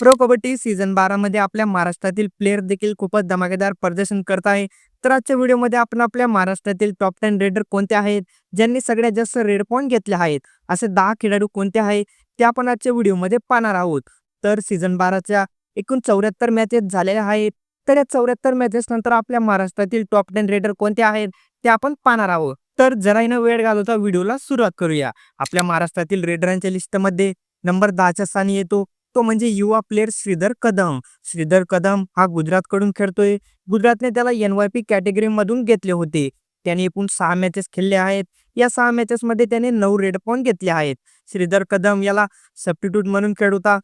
Pro kabaddi season बारा मध्ये आपल्या महाराष्ट्रातील प्लेयर देखील खूपच धमाकेदार प्रदर्शन करत आहे. तर आजच्या व्हिडिओमध्ये आपण आपल्या महाराष्ट्रातील टॉप टेन रेडर कोणते आहेत? ज्यांनी सगळ्यात जास्त रेड पॉईंट घेतले आहेत. असे दहा खेळाडू कोणते आहेत? ते आपण आजच्या व्हिडिओमध्ये पाहणार आहोत. तर सीझन बाराच्या एकूण चौऱ्याहत्तर मॅचेस झालेल्या आहेत. तर या चौऱ्याहत्तर मॅचेस नंतर आपल्या महाराष्ट्रातील टॉप टेन रेडर कोणते आहेत? ते आपण पाहणार आहोत. तर जराही न वेळ घालवता व्हिडिओला सुरुवात करूया. आपल्या महाराष्ट्रातील रेडरांच्या लिस्टमध्ये नंबर दहाच्या स्थानी येतो. तो म्हणजे युवा प्लेअर श्रीधर कदम. श्रीधर कदम हा गुजरातकडून खेळतोय. गुजरातने त्याला एन वाय पी कॅटेगरी मधून घेतले होते. त्याने एकूण सहा मॅचेस खेळले आहेत. या सहा मॅचेस मध्ये त्याने नऊ रेड पॉईंट घेतले आहेत. श्रीधर कदम याला सबस्टिट्यूट म्हणून खेळ होता.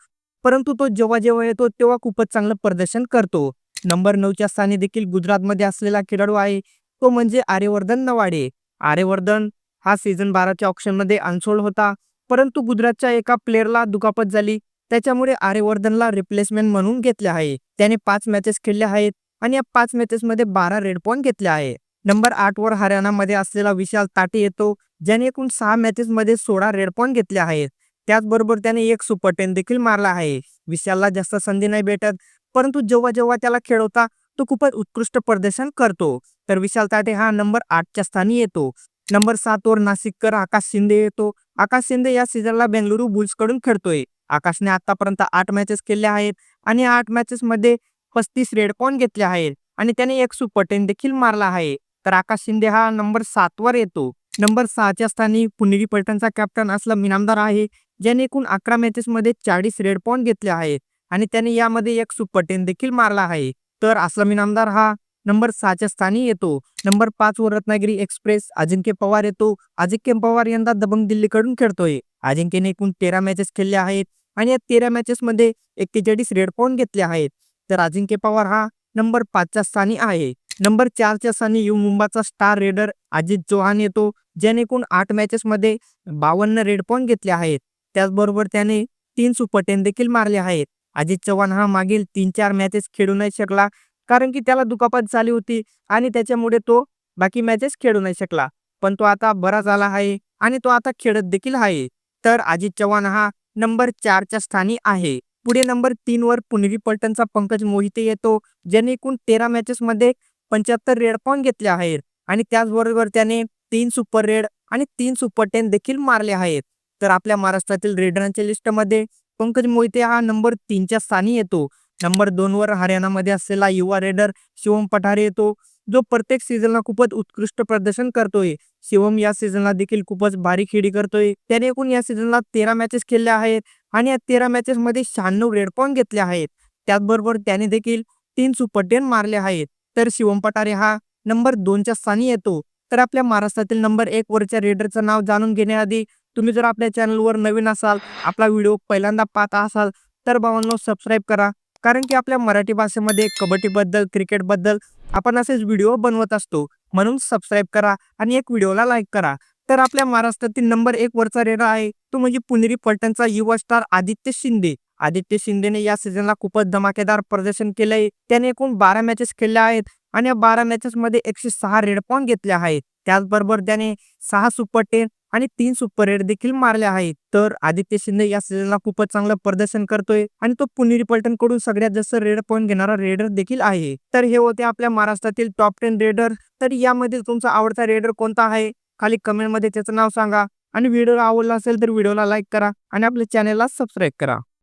परंतु तो जेव्हा जेव्हा येतो तेव्हा खूपच चांगलं प्रदर्शन करतो. नंबर नऊच्या स्थानी देखील गुजरातमध्ये असलेला खेळाडू आहे. तो म्हणजे आर्यवर्धन नवाडे. आर्यवर्धन हा सीझन बाराच्या ऑप्शनमध्ये अनसोल्ड होता. परंतु गुजरातच्या एका प्लेअरला दुखापत झाली. त्याच्यामुळे आर्यवर्धनला रिप्लेसमेंट म्हणून घेतले आहे. त्याने पाच मॅचेस खेळले आहेत आणि या पाच मॅचेस मध्ये बारा रेड पॉईंट घेतले आहे. नंबर आठ वर हरियाणामध्ये असलेला विशाल ताटे येतो ज्याने एकूण सहा मॅचेस मध्ये सोळा रेड पॉईंट घेतले आहेत. त्याचबरोबर त्याने एक सुपर टेन देखील मारला आहे. विशालला जास्त संधी नाही भेटत परंतु जेव्हा जेव्हा त्याला खेळवता तो खूपच उत्कृष्ट प्रदर्शन करतो. तर विशाल ताटे हा नंबर आठच्या स्थानी येतो. नंबर सात वर नाशिककर आकाश शिंदे येतो. आकाश शिंदे या सीझनला बेंगलुरू बुल्सकडून खेळतोय. आकाशने आतापर्यंत आठ मॅचेस खेळले आहेत आणि आठ मॅचेस मध्ये पस्तीस रेड पॉईंट घेतले आहेत आणि त्याने एक सुपरटेन देखील मारला आहे. तर आकाश शिंदे हा नंबर सात वर येतो. नंबर सहाच्या स्थानी पुणेरी पलटणचा कॅप्टन असलम इनामदार आहे ज्याने एकूण अकरा मॅचेस मध्ये चाळीस रेड पॉईंट घेतले आहेत आणि त्याने यामध्ये एक सुपरटेन देखील मारला आहे. तर असलम इनामदार हा नंबर सहाच्या स्थानी येतो. नंबर पाच वर रत्नागिरी एक्सप्रेस अजिंक्य पवार येतो. अजिंक्य पवार यंदा दबंग दिल्लीकडून खेळतोय. अजिंक्यने एकूण तेरा मॅचेस खेळले आहेत आणि या तेरा मॅचेसमध्ये एक्केचाळीस रेड पॉईंट घेतले आहेत. तर अजिंक्य पवार हा नंबर पाचच्या स्थानी आहे. नंबर चारच्या स्थानी यू मुंबाचा स्टार रेडर अजित चौहान येतो ज्याने एकूण आठ मॅचेसमध्ये बावन्न रेड पॉईंट घेतले आहेत. त्याचबरोबर त्याने तीन सुपर टेन देखील मारले आहेत. अजित चव्हाण हा मागील तीन चार मॅचेस खेळू नाही शकला कारण की त्याला दुखापत झाली होती आणि त्याच्यामुळे तो बाकी मॅचेस खेळू नाही शकला. पण तो आता बरा झाला आहे आणि तो आता खेळत देखील आहे. तर अजित चव्हाण हा नंबर चारच्या स्थानी आहे. पुढे नंबर तीन वर पलटणचा पंकज मोहिते येतो ज्याने एकूण तेरा मॅचेस मध्ये पंच्याहत्तर रेड पॉईंट घेतले आहेत. आणि त्याचबरोबर त्याने तीन सुपर रेड आणि तीन सुपर टेन देखील मारले आहेत. तर आपल्या महाराष्ट्रातील रेडरांच्या लिस्टमध्ये पंकज मोहिते हा नंबर तीनच्या स्थानी येतो. नंबर दोनवर हरियाणामध्ये असलेला युवा रेडर शिवम पठारे येतो. जो प्रत्येक सीझनला खूपच उत्कृष्ट प्रदर्शन करतोय. शिवम या सीझनला देखील खूपच भारी खेळी करतोय. त्याने एकूण या सीझनला तेरा मॅचेस खेळले आहेत आणि या तेरा मॅचेस मध्ये शहाण्णव रेड पॉईंट घेतले आहेत. त्याचबरोबर त्याने देखील तीन सुपर टेन मारले आहेत. तर शिवम पठारे हा नंबर दोनच्या स्थानी येतो. तर आपल्या महाराष्ट्रातील नंबर एक वरच्या रेडरचं नाव जाणून घेण्याआधी तुम्ही जर आपल्या चॅनलवर नवीन असाल आपला व्हिडिओ पहिल्यांदा पाहता असाल तर भावांनो सबस्क्राईब करा. कारण की आपल्या मराठी भाषेमध्ये कबड्डीबद्दल क्रिकेटबद्दल आपण असेच व्हिडिओ बनवत असतो. म्हणून सबस्क्राईब करा आणि एक व्हिडिओला लाईक करा. तर आपल्या महाराष्ट्रातील नंबर एक वरचा रेडा आहे. तो म्हणजे पुणेरी पलटणचा युवा स्टार आदित्य शिंदे. आदित्य शिंदेने या सीझनला खूपच धमाकेदार प्रदर्शन केलंय. त्याने एकूण बारा मॅचेस खेळल्या आहेत आणि या बारा मॅचेसमध्ये एकशे सहा रेड पॉईंट घेतले आहेत. त्याचबरोबर त्याने सहा सुपर टेन आणि तीन सुपर रेड देखील मारले आहेत. तर आदित्य शिंदे या सीझनला खूपच चांगलं प्रदर्शन करतोय आणि तो पुणेरी पलटणकडून सगळ्यात जास्त रेड पॉईंट घेणारा रेडर देखील आहे. तर हे होते आपल्या महाराष्ट्रातील टॉप टेन रेडर तर यामध्ये तुमचा आवडता रेडर कोणता आहे? खाली कमेंटमध्ये त्याचं नाव सांगा. आणि व्हिडिओ आवडला असेल तर व्हिडिओला लाईक करा आणि आपल्या चॅनेलला सबस्क्राईब करा.